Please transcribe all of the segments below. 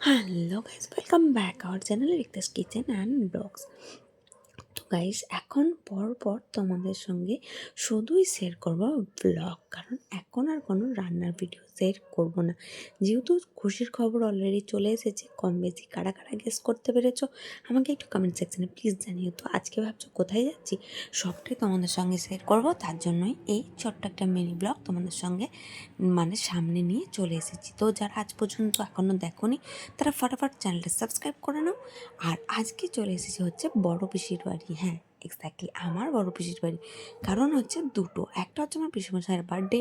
hello guys welcome back our channel Rikta's kitchen and blogs তো Guys এখন পর পর তোমাদের সঙ্গে শুধুই শেয়ার করব ব্লগ কারণ এখন আর কোনো রান্নার ভিডিও শেয়ার করব না। যেহেতু খুশির খবর অলরেডি চলে এসেছে, কম বেশি কারা কারা গেস করতে পেরেছ, আমাকে একটু কমেন্ট সেকশানে প্লিজ জানিও। তো আজকে ভাবছ কোথায় যাচ্ছি? সবটাই তোমাদের সঙ্গে শেয়ার করব। তার জন্যই এই ছোট্ট একটা মিনি ব্লগ তোমাদের সঙ্গে মানে সামনে নিয়ে চলে এসেছি। তো যারা আজ পর্যন্ত এখনও দেখোনি, তারা ফটাফট চ্যানেলটা সাবস্ক্রাইব করে নাও। আর আজকে চলে এসেছি হচ্ছে বড় পিসির বাড়ি। হ্যাঁ এক্স্যাক্টলি আমার বড় পিসির বাড়ি। কারণ হচ্ছে দুটো একটা হচ্ছে আমার পিসিমশাইয়ের বার্থডে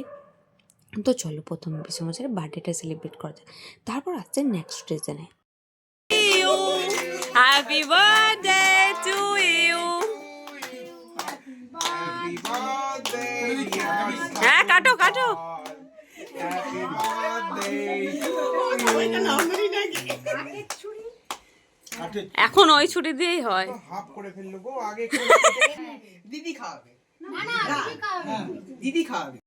তো চলো প্রথম পিসিমশাইয়ের বার্থডেটা সেলিব্রেট করা যায় তারপর আসছে next to you. Happy birthday, dear হ্যাঁ কাটো কাটো। এখন ওই ছুটি দিয়েই হয়। হাফ করে ফেলল গো আগে দিদি খাওয়াবে দিদি খাওয়াবে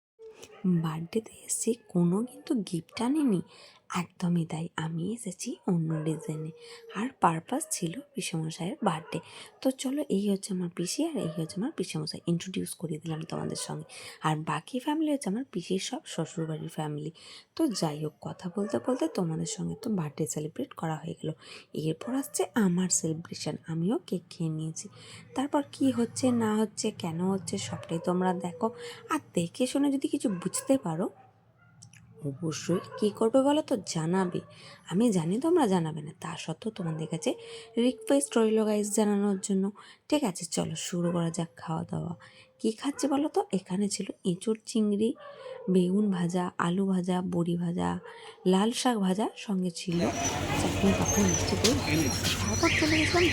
বার্থডেতে এসে কোনো কিন্তু গিফট আনিনি। একদমই তাই। আমি এসেছি অন্য ডিজাইনে আর পারপাস ছিল পিসেমশাইয়ের বার্থডে তো চলো, এই হচ্ছে আমার পিসি আর এই হচ্ছে আমার পিসেমশাই। ইন্ট্রোডিউস করিয়ে দিলাম তোমাদের সঙ্গে। আর বাকি ফ্যামিলি হচ্ছে আমার পিসির সব শ্বশুরবাড়ির ফ্যামিলি তো যাই হোক, কথা বলতে বলতে তোমাদের সঙ্গে তো বার্থডে সেলিব্রেট করা হয়ে গেল। এরপর আসছে আমার সেলিব্রেশন আমিও কেক খেয়ে নিয়েছি। তারপর কি হচ্ছে, না হচ্ছে, কেন হচ্ছে, সবটাই তোমরা দেখো। আর দেখে শুনে যদি কিছু বুঝতে পারো অবশ্যই। কী করবে বলো তো জানাবে। আমি জানি তোমরা জানাবে না। তা সত্ত্বেও তোমাদের কাছে রিকোয়েস্ট রইল গাইজ জানানোর জন্য। ঠিক আছে, চলো শুরু করা যাক খাওয়া দাওয়া। কী খাচ্ছে বলো তো এখানে ছিল এঁচুড় চিংড়ি, বেগুন ভাজা, আলু ভাজা, বড়ি ভাজা, লাল শাক ভাজা, সঙ্গে ছিল চাটনি পাপড় মিষ্টি গেছিলাম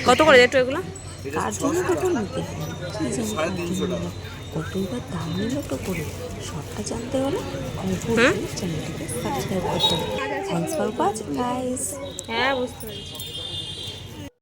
কত করে যেত এগুলো? কার জন্য কত নিতে নিল। কতবার দাম নিল তো করে সবটা জানতে হলে অবশ্যই চ্যানেলটিকে সাবস্ক্রাইব করতে হবে। থ্যাংকস ফর ওয়াচিং গাইস হ্যাঁ বুঝতে পেরেছি।